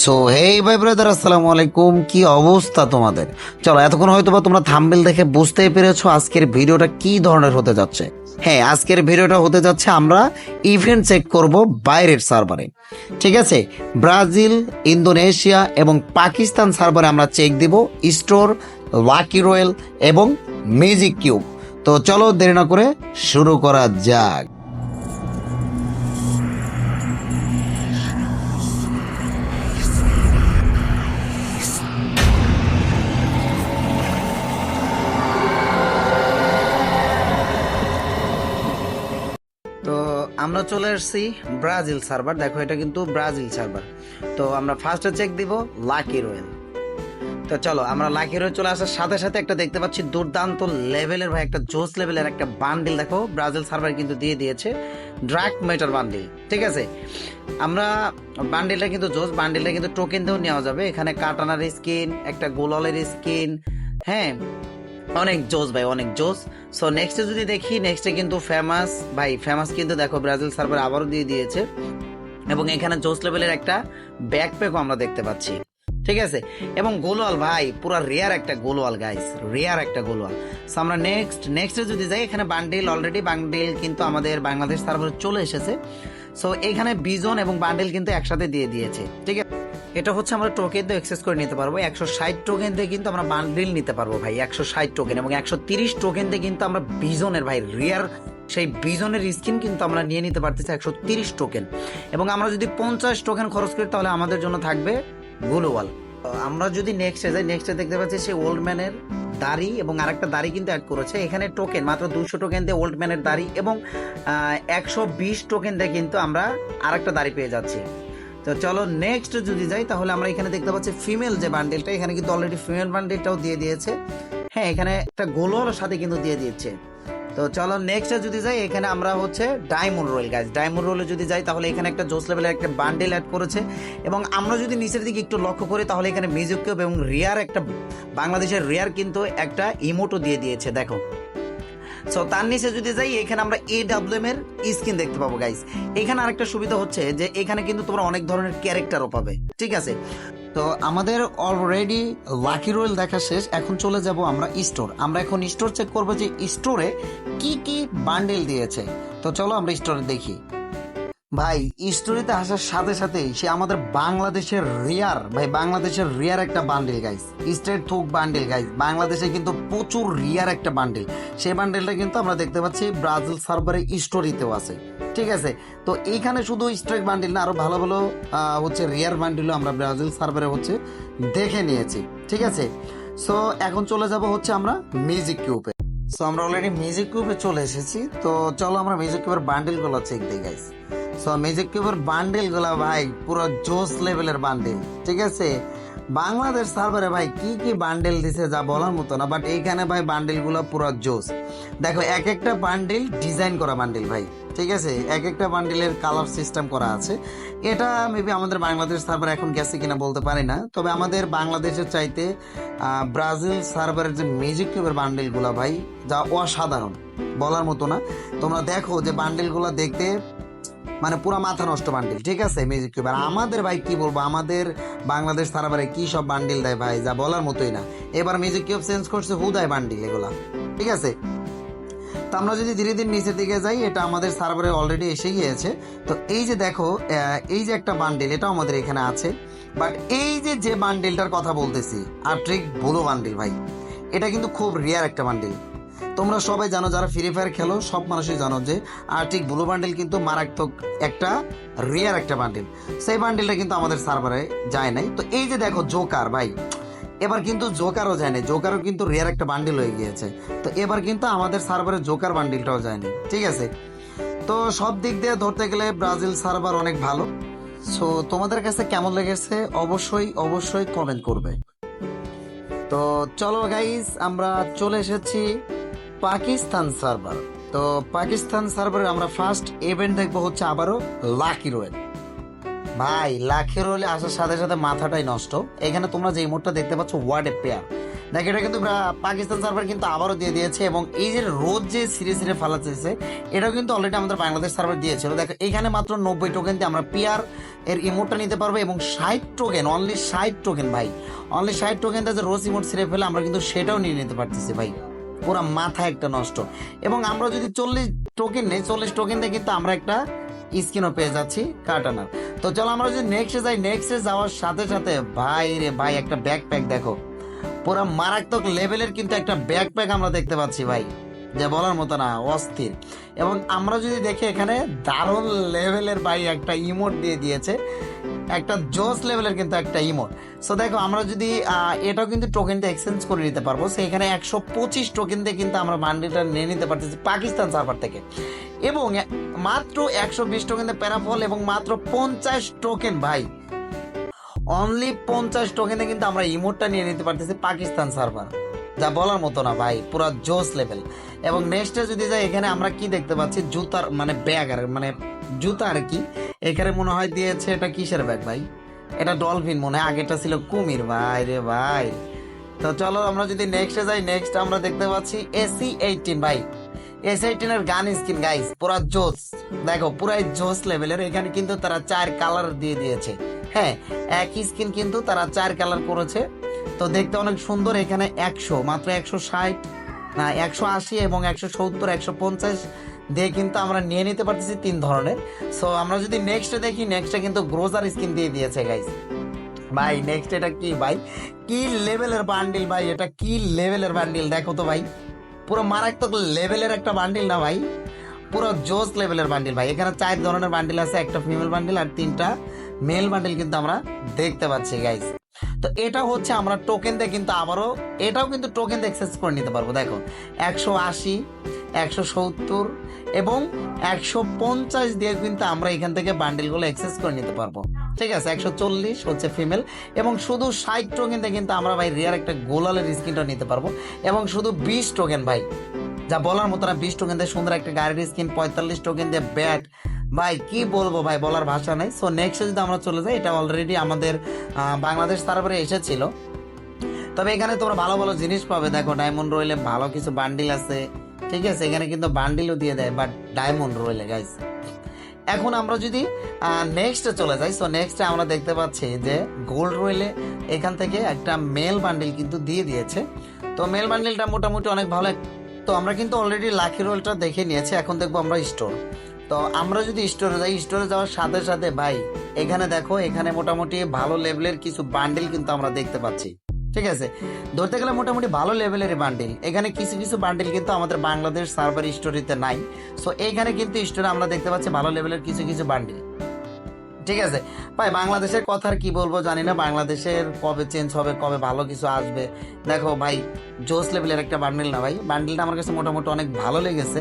So hey ভাই brother আসসালামু আলাইকুম কি অবস্থা তোমাদের? চলো, এতক্ষণ হয়তো বা তোমরা থাম্বেল দেখে বুঝতেই পেরেছ আজকের ভিডিওটা কি ধরনের হতে যাচ্ছে। হ্যাঁ আজকের ভিডিওটা হতে যাচ্ছে আমরা ইভেন্ট চেক করব বাইরের সার্ভারে ঠিক আছে? ব্রাজিল, ইন্দোনেশিয়া এবং পাকিস্তান সার্ভারে আমরা চেক দিব স্টোর লাকি রয়েল এবং মিউজিক কিউব তো চলো, দেরি না করে শুরু করা যাক। আমরা চলে এসেছি ব্রাজিল সার্ভার। দেখো, এটা কিন্তু ব্রাজিল সার্ভার। তো আমরা ফার্স্টে চেক দিব লাকি রয়েল তো চলো, আমরা লাকি রয়েল চলে আসার সাথে সাথে একটা দেখতে পাচ্ছি দুর্দান্ত লেভেলের ভাই, একটা জোস লেভেলের একটা বান্ডিল দেখো, ব্রাজিল সার্ভার কিন্তু দিয়ে দিয়েছে ড্রাক মেটার বান্ডিল ঠিক আছে? আমরা বান্ডিলটা কিন্তু জোস বান্ডিলটা কিন্তু টোকেন দিয়েও নেওয়া যাবে। এখানে কাটানার স্কিন একটা গোলালের স্কিন হ্যাঁ? অনেক জোস ভাই, অনেক জোস সো নেক্সটে যদি দেখি নেক্সটে কিন্তু ফেমাস ভাই ফেমাস কিন্তু দেখো, ব্রাজিল সার্ভার আবারও দিয়ে দিয়েছে। এবং এখানে জোস লেভেলের একটা ব্যাকপ্যাকও আমরা দেখতে পাচ্ছি। ঠিক আছে? এবং গোলওয়াল ভাই, পুরো রেয়ার একটা গোলওয়াল গাইস রেয়ার একটা গোলওয়াল। সো আমরা নেক্সট নেক্সটে যদি যাই, এখানে বান্ডিল অলরেডি বান্ডিল কিন্তু আমাদের বাংলাদেশ সার্ভারে চলে এসেছে। সো এখানে বিজন এবং বান্ডিল কিন্তু একসাথে দিয়ে দিয়েছে। ঠিক আছে? এটা হচ্ছে আমরা টোকেন দিয়ে এক্সেস করে নিতে পারব। একশো ষাট টোকেন দিয়ে কিন্তু আমরা বান্ডিল নিতে পারব ভাই, একশো ষাট টোকেন এবং একশো তিরিশ টোকেন দিয়ে কিন্তু আমরা বিজনের ভাই রিয়ার সেই বিজনের স্কিন কিন্তু আমরা নিয়ে নিতে পারতেছি একশো তিরিশ টোকেন এবং আমরা যদি পঞ্চাশ টোকেন খরচ করি, তাহলে আমাদের জন্য থাকবে গ্লোবাল আমরা যদি নেক্সটে যাই নেক্সটে দেখতে পাচ্ছি সেই ওল্ড ম্যানের দাড়ি এবং আরেকটা দাড়ি কিন্তু অ্যাড করেছে। এখানে টোকেন মাত্র দুশো টোকেন দিয়ে ওল্ড ম্যানের দাড়ি এবং একশো বিশ টোকেন দিয়ে কিন্তু আমরা আরেকটা দাড়ি পেয়ে যাচ্ছি। তো চলো নেক্সট যদি যাই, তাহলে আমরা এখানে দেখতে পাচ্ছি ফিমেল যে বান্ডেলটা এখানে কিন্তু অলরেডি ফিমেল বান্ডেলটাও দিয়ে দিয়েছে। হ্যাঁ এখানে একটা গোলোর সাথে কিন্তু দিয়ে দিয়েছে। তো চলো নেক্সট যদি যাই, এখানে আমরা হচ্ছে ডায়মন্ড রোল গাছ ডায়মন্ড রোলে যদি যাই, তাহলে এখানে একটা জোস লেভেলের একটা বান্ডেল অ্যাড করেছে। এবং আমরা যদি নিচের দিকে একটু লক্ষ্য করি, তাহলে এখানে মিউজিক এবং রিয়ার একটা, বাংলাদেশের রিয়ার কিন্তু একটা ইমোটো দিয়ে দিয়েছে, দেখো। সো তার নিচে যদি যাই, এখানে আমরা এ ডাব্লিউএম এর স্কিন দেখতে পাবো গাইস এখানে আরেকটা সুবিধা হচ্ছে যে, এখানে কিন্তু তোমরা অনেক ধরনের ক্যারেক্টারও পাবে, ঠিক আছে? তো, আমাদের অলরেডি লাকি রয়েল দেখা শেষ, এখন চলে যাব আমরা স্টোর আমরা এখন স্টোর চেক করব যে স্টোরে কি কি বান্ডেল দিয়েছে। তো, চলো আমরা স্টোরে দেখি। ভাই স্টোরিতে আসার সাথে সাথেই সে আমাদের বাংলাদেশের রিয়ার, ভাই, বাংলাদেশের রিয়ার একটা bundle guys street thug bundle guys বাংলাদেশে কিন্তু প্রচুর রিয়ার একটা বান্ডেল সেই বান্ডেলটা কিন্তু আমরা দেখতে পাচ্ছি ব্রাজিল সার্ভারে স্টোরিতেও আছে। ঠিক আছে? তো এইখানে শুধু স্ট্রাইক বান্ডিল না, আরও ভালো ভালো হচ্ছে রিয়ার বান্ডিলও আমরা ব্রাজিল সার্ভারে হচ্ছে দেখে নিয়েছি। ঠিক আছে? সো এখন চলে যাব হচ্ছে আমরা মিউজিক কিউবে সো আমরা অলরেডি মিউজিক কিউবে চলে এসেছি। তো চলো আমরা মিউজিক কিউবের বান্ডেলগুলো চেক দিই গাইস সো মিউজিক কিউবের বান্ডিলগুলা ভাই, পুরো জোস লেভেলের বান্ডেল ঠিক আছে? বাংলাদেশ সার্ভারে ভাই কি কি বান্ডেল দিছে যা বলার মতো না বাট এইখানে ভাই বান্ডেলগুলো পুরো জোস দেখো, এক একটা বান্ডেল ডিজাইন করা বান্ডেল ভাই, ঠিক আছে? এক একটা বান্ডেলের কালার সিস্টেম করা আছে। এটা মেবি আমাদের বাংলাদেশ সার্ভার এখন গেছে কিনা বলতে পারি না, তবে আমাদের বাংলাদেশের চাইতে ব্রাজিল সার্ভারের যে মিউজিক কিউবের বান্ডেলগুলো ভাই, যা অসাধারণ, বলার মতো না। তোমরা দেখো যে বান্ডেলগুলো দেখতে মানে পুরো মাথা নষ্ট বান্ডিল ঠিক আছে? মিউজিক কিউব আর আমাদের ভাই, কি বলব, আমাদের বাংলাদেশ সারাবারে কি সব বান্ডিল দেয় ভাই, যা বলার মতোই না। এবার মিউজিক কিউব চেঞ্জ করছে হুদায় বান্ডিল এগুলা, ঠিক আছে? তো আমরা যদি ধীরে ধীরে নিচের দিকে যাই, এটা আমাদের সার্ভারে অলরেডি এসে গিয়েছে। তো এই যে দেখো এই যে একটা বান্ডিল এটাও আমাদের এখানে আছে। বাট এই যে যে বান্ডিলটার কথা বলতেছি আর্ট্রিক ব্লু বান্ডিল ভাই, এটা কিন্তু খুব রিয়ার একটা বান্ডিল তোমরা সবাই জানো যারা ফ্রি ফায়ার খেলো, সব মানুষই জানো যে আর্টিক ব্লু বান্ডেল কিন্তু মারাত্মক একটা রিয়ার একটা বান্ডেল সেই বান্ডেলটা কিন্তু আমাদের সার্ভারে যায় নাই। তো এই যে দেখো জোকার ভাই, এবার কিন্তু জোকারও যায় নাই। জোকারও কিন্তু রিয়ার একটা বান্ডেল হয়ে গিয়েছে। তো এবার কিন্তু আমাদের সার্ভারে জোকার বান্ডেলটাও যায়নি ঠিক আছে? তো সব দিক দিয়ে ধরতে গেলে ব্রাজিল সার্ভার অনেক ভালো। সো তোমাদের কাছে কেমন লেগেছে? অবশ্যই অবশ্যই কমেন্ট করবে। তো চলো গাইস আমরা চলে এসেছি পাকিস্তান সার্ভার তো পাকিস্তান সার্ভারে আমরা ফার্স্ট ইভেন্ট দেখব হচ্ছে আবারও লাকি রোয়েল। ভাই, লাকি রোয়েলে আসার সাথে সাথে মাথাটাই নষ্ট। এখানে তোমরা যে মোডটা দেখতে পাচ্ছ ওয়ার্ড এ পেয়ার দেখ, এটা কিন্তু পাকিস্তান সার্ভার কিন্তু আবারও দিয়ে দিয়েছে এবং এই যে রোজ যে সিরিজ সিরে ফালাচ্ছে এটাও কিন্তু অলরেডি আমাদের বাংলাদেশ সার্ভার দিয়েছিল। দেখো, এখানে মাত্র নব্বই টোকেন দিয়ে আমরা পিয়ার এর ইমোটটা নিতে পারব এবং ষাট টোকেন অনলি ষাট টোকেন ভাই। অনলি ষাট টোকেন যে রোজ ইমোট ছিঁড়ে ফেলে আমরা কিন্তু সেটাও নিয়ে নিতে পারতেছি, ভাই। পুরো মাথা একটা নষ্ট। এবং আমরা যদি চল্লিশ টোকেন নেই, চল্লিশ টোকেন দিয়ে কিন্তু আমরা একটা স্কিনও পেয়ে যাচ্ছি কাটানার। তো চলো আমরা যদি নেক্সটে যাই নেক্সটে যাওয়ার সাথে সাথে, ভাই রে ভাই, একটা ব্যাকপ্যাক দেখো। পুরো মারাত্মক লেভেলের কিন্তু একটা ব্যাকপ্যাক আমরা দেখতে পাচ্ছি ভাই। যে বলার মতো না, অস্থির। এবং আমরা যদি দেখি এখানে দারুণ লেভেলের ভাই একটা ইমোট দিয়ে দিয়েছে। একটা জোস লেভেলের কিন্তু একটা ইমোট সো দেখো, আমরা যদি এটাও কিন্তু টোকেনটা এক্সচেঞ্জ করে নিতে পারব। সেখানে একশো পঁচিশ টোকেন দিয়ে কিন্তু আমরা বান্ডিলটা নিয়ে নিতে পারতেছি পাকিস্তান সার্ভার থেকে। এবং মাত্র একশো বিশ টোকেন দিয়ে প্যারাফল এবং মাত্র পঞ্চাশ টোকেন ভাই। অনলি পঞ্চাশ টোকেনে কিন্তু আমরা ইমোটটা নিয়ে নিতে পারতেছি পাকিস্তান সার্ভার যা বলার মতো না, ভাই, পুরো জোস লেভেল এবং নেক্সটে যদি যাই, এখানে আমরা কি দেখতে পাচ্ছি? জুতার মানে ব্যাগ আর মানে জুতা আর কি। এখানে মনে হয় দিয়েছে এটা কিসের ব্যাগ ভাই? এটা ডলফিন মনে হয় আগেটা ছিল কুমির। ভাই রে ভাই। তো চলো আমরা যদি নেক্সটে যাই নেক্সট আমরা দেখতে পাচ্ছি এসি এইটিন ভাই। এসি এইটিনের গান স্কিন গাইস পুরা জোস। দেখো, পুরাই জোস লেভেলের এখানে কিন্তু তারা চার কালার দিয়ে দিয়েছে। হ্যাঁ একই স্কিন কিন্তু তারা চার কালার করেছে। তো দেখতে অনেক সুন্দর, এখানে একশো, মাত্র একশো ষাট, না, একশো আশি এবং একশো সত্তর, একশো পঞ্চাশ দিয়ে কিন্তু আমরা নিয়ে নিতে পারতেছি তিন ধরনের। সো আমরা যদি নেক্সটে দেখি নেক্সটে কিন্তু গ্রোজার স্কিন দিয়ে দিয়েছে গাইস ভাই নেক্সট এটা কি, ভাই? কি লেভেলের বান্ডিল ভাই? এটা কি লেভেলের বান্ডিল দেখো তো, ভাই। পুরো মারাত্মক লেভেলের একটা বান্ডিল না, ভাই? পুরো জোস লেভেলের বান্ডিল ভাই। এখানে চার ধরনের বান্ডিল আছে, একটা ফিমেল বান্ডিল আর তিনটা মেল বান্ডিল কিন্তু আমরা দেখতে পাচ্ছি গাইস তো এটা হচ্ছে আমরা টোকেন দিয়ে কিন্তু আবারও, এটাও কিন্তু টোকেন দিয়ে এক্সেস করে নিতে পারব। দেখো, একশো আশি একশো সত্তর এবং একশো পঞ্চাশ দিয়ে কিন্তু আমরা এখান থেকে বান্ডিলগুলো এক্সেস করে নিতে পারব। ঠিক আছে, একশো চল্লিশ হচ্ছে ফিমেল এবং শুধু ষাট টোকেন দিয়ে কিন্তু আমরা ভাই রিয়ার একটা গোলালের স্কিনটা নিতে পারব। এবং শুধু বিশ টোকেন ভাই, যা বলার মতো না, বিশ টোকেন দিয়ে সুন্দর একটা গাড়ির স্কিন পঁয়তাল্লিশ টোকেন দিয়ে ব্যাট ভাই, কি বলব ভাই, বলার ভাষা নাই। সো নেক্সট যদি আমরা চলে যাই, এটা অলরেডি আমাদের বাংলাদেশ সার্ভারে এসেছিল। তবে এখানে তোমরা ভালো ভালো জিনিস পাবে। দেখো ডায়মন্ড রয়েলে ভালো কিছু বান্ডিল আছে। ঠিক আছে, এখানে কিন্তু বান্ডিলও দিয়ে দেয় বাট ডায়মন্ড রয়েলে গাইস এখন আমরা যদি নেক্সটে চলে যাই সো নেক্সটে আমরা দেখতে পাচ্ছি যে গোল্ড রয়েলে এখান থেকে একটা মেল বান্ডিল কিন্তু দিয়ে দিয়েছে। তো মেল বান্ডিলটা মোটামুটি অনেক ভালো। তো আমরা কিন্তু অলরেডি লাকি রোলটা দেখে নিয়েছি, এখন দেখব আমরা স্টোর তো আমরা যদি স্টোরে যাই স্টোরে যাওয়ার সাথে সাথে, ভাই, এখানে দেখো, এখানে মোটামুটি ভালো লেভেলের কিছু বান্ডিল কিন্তু আমরা দেখতে পাচ্ছি। ঠিক আছে? ধরতে গেলে মোটামুটি ভালো লেভেলের বান্ডিল এখানে কিছু কিছু বান্ডিল কিন্তু আমাদের বাংলাদেশ সার্ভার স্টোরিতে নাই। সো এইখানে কিন্তু স্টোরে আমরা দেখতে পাচ্ছি ভালো লেভেলের কিছু কিছু বান্ডিল ঠিক আছে? ভাই, বাংলাদেশের কথা কি বলব জানি না। বাংলাদেশের কবে চেঞ্জ হবে, কবে ভালো কিছু আসবে? দেখো ভাই, জোস লেভেলের একটা বান্ডিল না ভাই। বান্ডিলটা আমার কাছে মোটামুটি অনেক ভালো লেগেছে।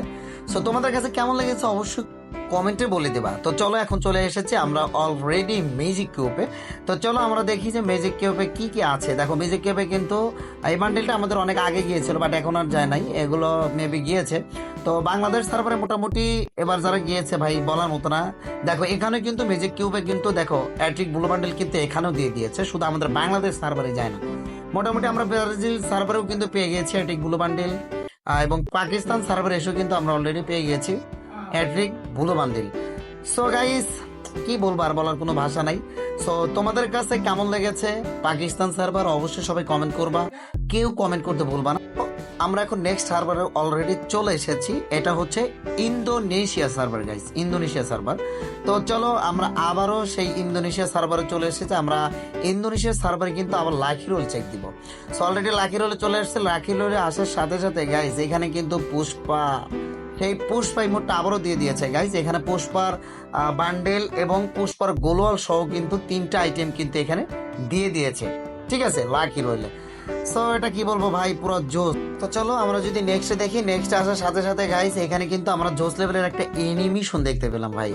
সো তোমাদের কাছে কেমন লেগেছে? অবশ্যই কমেন্টে বলে দেবা। তো চলো এখন চলে এসেছে আমরা অলরেডি ম্যাজিক কিউবে তো চলো আমরা দেখি যে ম্যাজিক কিউবে কি কি আছে। দেখো ম্যাজিক কিউবে কিন্তু, এই বান্ডেলটা আমাদের অনেক আগে গিয়েছিল বাট এখন আর যায় নাই। এগুলো মেবি গিয়েছে। তো বাংলাদেশ সার্ভারে মোটামুটি এবার যারা গিয়েছে ভাই, বলার মতো না। দেখো, এখানে কিন্তু ম্যাজিক কিউবে কিন্তু দেখো অ্যাট্রিক ব্লু বান্ডেল কিন্তু এখানেও দিয়ে দিয়েছে। শুধু আমাদের বাংলাদেশ সার্ভারে যায় না। মোটামুটি আমরা ব্রাজিল সার্ভারেও কিন্তু পেয়ে গেছি অ্যাট্রিক ব্লু বান্ডেল এবং পাকিস্তান সার্ভার এসেও কিন্তু আমরা অলরেডি পেয়ে গেছি অ্যাট্রিক ব্লু বান্ডেল সো গাইস কি বলব আর বলার কোনো ভাষা নাই। সো তোমাদের কাছে কেমন লেগেছে পাকিস্তান সার্ভার অবশ্যই সবাই কমেন্ট করবা। কেউ কমেন্ট করতে ভুলবা না। আমরা এখন নেক্সট সার্ভারে অলরেডি চলে এসেছি। এটা হচ্ছে Indonesia server guys Indonesia server তো চলো, আমরা আবারও সেই ইন্দোনেশিয়া সার্ভারে চলে এসেছি। আমরা ইন্দোনেশিয়া সার্ভারে কিন্তু আবার লাকি রোল চেক দিব। সো অলরেডি লাকি রোলে চলে এসেছে। লাকি রোলে আসার সাথে সাথে গাইস এখানে কিন্তু পুষ্পা সেই পুষ্পা ইমোটটা আবারও দিয়ে দিয়েছে গাইস এখানে পুষ্পার বান্ডেল এবং পুষ্পার গোলওয়াল সহ কিন্তু তিনটা আইটেম কিন্তু এখানে দিয়ে দিয়েছে। ঠিক আছে? লাকি রইলে। সো এটা কি বলব ভাই? পুরো জোস তো চলো, আমরা যদি নেক্সট দেখি নেক্সট আসার সাথে সাথে গাইস এখানে কিন্তু আমরা জোস লেভেলের একটা অ্যানিমেশন দেখতে পেলাম ভাই।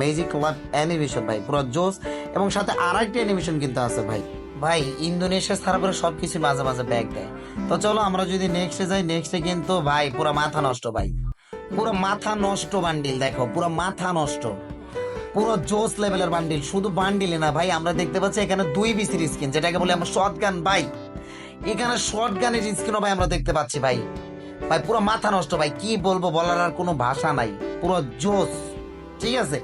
ম্যাজিক ক্লাব অ্যানিমেশন ভাই। পুরো জোস এবং সাথে আর একটা অ্যানিমেশন কিন্তু আছে ভাই। ভাই, ইন্দোনেশিয়া সার্ভারে সবকিছু মাঝে মাঝে ব্যাগ দেয়। তো চলো, আমরা যদি নেক্সটে যাই নেক্সটে কিন্তু, ভাই, পুরো মাথা নষ্ট ভাই। পুরো মাথা নষ্ট বান্ডিল দেখো, পুরো মাথা নষ্ট। পুরো জোস লেভেলের বান্ডিল শুধু বান্ডিলে না ভাই, আমরা দেখতে পাচ্ছি এখানে দুই বিসির স্কিন যেটাকে বলে আমরা শর্ট গান ভাই এখানে শর্ট গানের স্কিনও ভাই আমরা দেখতে পাচ্ছি ভাই। ভাই, পুরো মাথা নষ্ট ভাই, কি বলব বলার আর কোনো ভাষা নাই। পুরো জোস, ঠিক আছে?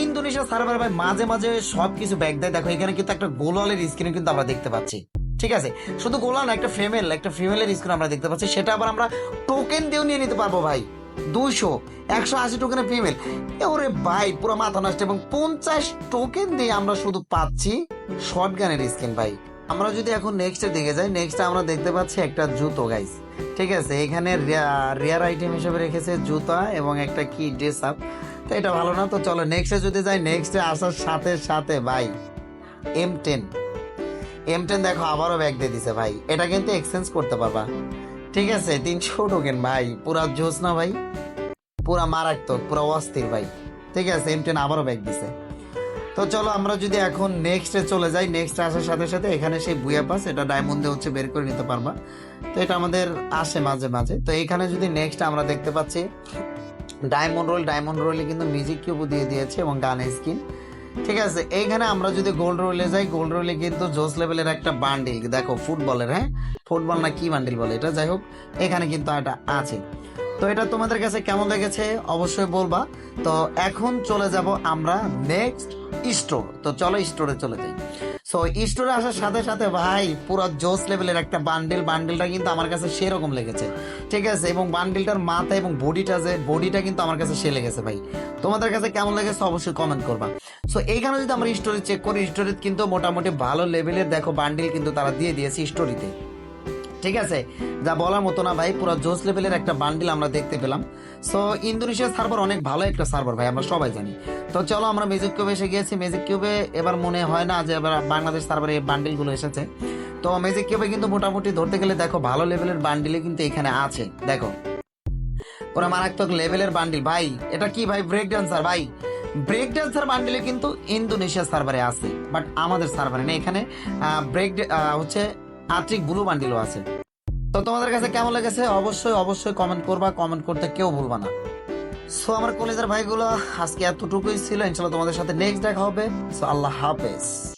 ইন্দোনেশিয়া সার্ভার ভাই মাঝে মাঝে সবকিছু ব্যাগ দেয়। দেখো, এখানে কিন্তু একটা গোলালের স্ক্রিন কিন্তু আমরা দেখতে পাচ্ছি। ঠিক আছে? শুধু গোলাল একটা ফিমেল একটা ফিমেলের স্ক্রিন আমরা দেখতে পাচ্ছি। সেটা আবার আমরা টোকেন দিয়েও নিয়ে নিতে পারব ভাই। দুইশো, একশো আশি টোকেনের ফিমেল ওরে ভাই, পুরো মাথা নষ্ট। এবং পঞ্চাশ টোকেন দিয়ে আমরা শুধু পাচ্ছি শর্ট গানের স্ক্রিন ভাই। আমরা যদি এখন নেক্সটের দিকে যাই নেক্সট আমরা দেখতে পাচ্ছি একটা জুতো গাইস ঠিক আছে? এখানে রেয়ার আইটেম হিসেবে রেখেছে জুতা এবং একটা কি ড্রেস আপ তো এটা ভালো না, তো চলো নেক্সটে যদি যাই নেক্সটে আসার সাথে সাথে, ভাই এম টেন এম টেন দেখো, আবারও ব্যাগ দিয়ে দিছে, ভাই। এটা কিন্তু এক্সচেঞ্জ করতে পারবা। ঠিক আছে তিনশো টোকেন ভাই? পুরা জোস না ভাই? পুরা মারাত্মক, পুরা অস্থির ভাই। ঠিক আছে এম টেন আবারও ব্যাগ দিছে। তো চলো, আমরা যদি এখন নেক্সটে চলে যাই নেক্সট আসার সাথে সাথে এখানে সেই বুয়া পাস, এটা ডায়মন্ডে হচ্ছে বের করে নিতে পারবা। তো এটা আমাদের আসে মাঝে মাঝে। তো এখানে যদি নেক্সট আমরা দেখতে পাচ্ছি ডায়মন্ড রোল ডায়মন্ড রোলে কিন্তু মিউজিক কিউব দিয়ে দিয়েছে এবং গানের স্কিন ঠিক আছে এইখানে আমরা যদি গোল্ড রোলে যাই গোল্ড রোলে কিন্তু জোস লেভেলের একটা বান্ডিল দেখো ফুটবলের হ্যাঁ? ফুটবল না কি বান্ডিল বলে এটা? যাই হোক, এখানে কিন্তু এটা আছে। তো এটা তোমাদের কাছে কেমন লেগেছে? অবশ্যই বলবা। তো এখন চলে যাব আমরা নেক্সট স্টোর তো চলো স্টোরে চলে যাই। সো স্টোরে আসার সাথে সাথে ভাই, পুরো জোস লেভেলের একটা বান্ডিল বান্ডেলটা কিন্তু আমার কাছে সেরকম লেগেছে। ঠিক আছে? এবং বান্ডেলটার মাথা এবং বডিটা যে বডিটা কিন্তু আমার কাছে সে লেগেছে ভাই। তোমাদের কাছে কেমন লেগেছে অবশ্যই কমেন্ট করবা। সো এইখানে যদি আমরা স্টোরি চেক করি স্টোরি কিন্তু মোটামুটি ভালো লেভেলের দেখো বান্ডিল কিন্তু তারা দিয়ে দিয়েছে স্টোরিতে ঠিক আছে? যা বলার মতো না ভাই, পুরো জোস লেভেলের একটা বান্ডিল আমরা দেখতে পেলাম। সো ইন্দোনেশিয়ার সার্ভার অনেক ভালো একটা সার্ভার ভাই, আমরা সবাই জানি। তো চলো আমরা ম্যাজিক কিউবে এসে গিয়েছি। ম্যাজিক কিউবে এবার মনে হয় না যে এবার বাংলাদেশ সার্ভারে এই বান্ডিলগুলো এসেছে। তো ম্যাজিক কিউবে কিন্তু মোটামুটি ধরতে গেলে দেখো, ভালো লেভেলের বান্ডিলে কিন্তু এখানে আছে। দেখো। পুরো মারাত্মক লেভেলের বান্ডিল ভাই, এটা কি ভাই? ব্রেক ডান্সার ভাই। ব্রেক ডান্সার বান্ডিলে কিন্তু ইন্দোনেশিয়া সার্ভারে আছে বাট আমাদের সার্ভারে না এখানে ব্রেক হচ্ছে আর্টিক ব্লু বান্ডিলও আছে। তো তোমাদের কাছে কেমন লেগেছে? অবশ্যই অবশ্যই কমেন্ট করবা কমেন্ট করতে কেউ ভুলবা না। সো আমার কলেজের ভাইগুলো, আজকে এতটুকুই ছিল। ইনশাল্লাহ তোমাদের সাথে নেক্সট দেখা হবে। সো আল্লাহ হাফেজ।